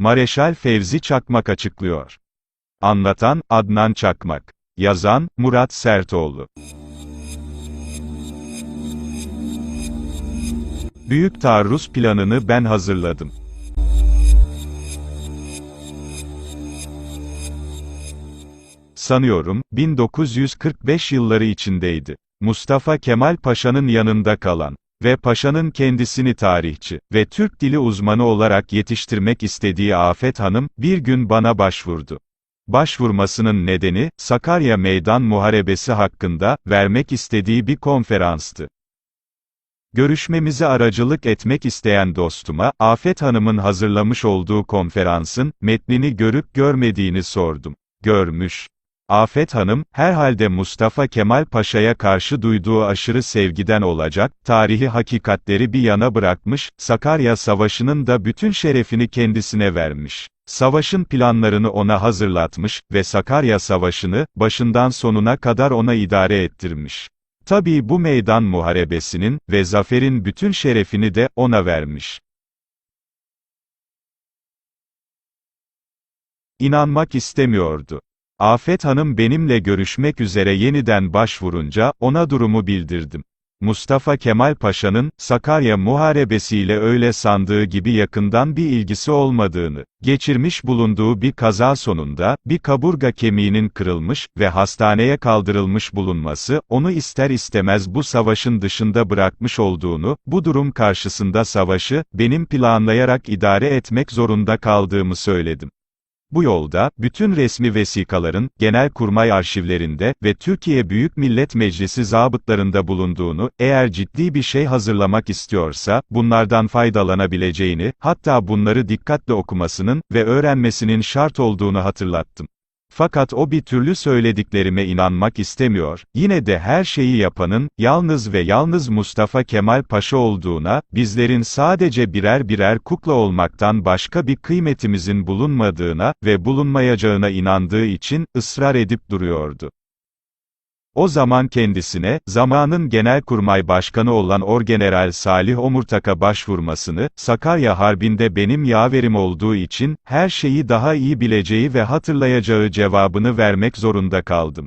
Mareşal Fevzi Çakmak açıklıyor. Anlatan, Adnan Çakmak. Yazan, Murat Sertoğlu. Büyük taarruz planını ben hazırladım. Sanıyorum, 1945 yılları içindeydi. Mustafa Kemal Paşa'nın yanında kalan ve Paşa'nın kendisini tarihçi ve Türk dili uzmanı olarak yetiştirmek istediği Afet Hanım, bir gün bana başvurdu. Başvurmasının nedeni, Sakarya Meydan Muharebesi hakkında, vermek istediği bir konferanstı. Görüşmemize aracılık etmek isteyen dostuma, Afet Hanım'ın hazırlamış olduğu konferansın, metnini görüp görmediğini sordum. Görmüş. Afet Hanım, herhalde Mustafa Kemal Paşa'ya karşı duyduğu aşırı sevgiden olacak, tarihi hakikatleri bir yana bırakmış, Sakarya Savaşı'nın da bütün şerefini kendisine vermiş. Savaşın planlarını ona hazırlatmış ve Sakarya Savaşı'nı, başından sonuna kadar ona idare ettirmiş. Tabii bu meydan muharebesinin ve zaferin bütün şerefini de ona vermiş. İnanmak istemiyordu. Afet Hanım benimle görüşmek üzere yeniden başvurunca, ona durumu bildirdim. Mustafa Kemal Paşa'nın, Sakarya Muharebesiyle öyle sandığı gibi yakından bir ilgisi olmadığını, geçirmiş bulunduğu bir kaza sonunda, bir kaburga kemiğinin kırılmış ve hastaneye kaldırılmış bulunması, onu ister istemez bu savaşın dışında bırakmış olduğunu, bu durum karşısında savaşı, benim planlayarak idare etmek zorunda kaldığımı söyledim. Bu yolda, bütün resmi vesikaların, Genelkurmay arşivlerinde ve Türkiye Büyük Millet Meclisi zabıtlarında bulunduğunu, eğer ciddi bir şey hazırlamak istiyorsa, bunlardan faydalanabileceğini, hatta bunları dikkatle okumasının ve öğrenmesinin şart olduğunu hatırlattım. Fakat o bir türlü söylediklerime inanmak istemiyor, yine de her şeyi yapanın, yalnız ve yalnız Mustafa Kemal Paşa olduğuna, bizlerin sadece birer birer kukla olmaktan başka bir kıymetimizin bulunmadığına ve bulunmayacağına inandığı için, ısrar edip duruyordu. O zaman kendisine, zamanın Genelkurmay Başkanı olan Orgeneral Salih Omurtak'a başvurmasını, Sakarya Harbi'nde benim yaverim olduğu için, her şeyi daha iyi bileceği ve hatırlayacağı cevabını vermek zorunda kaldım.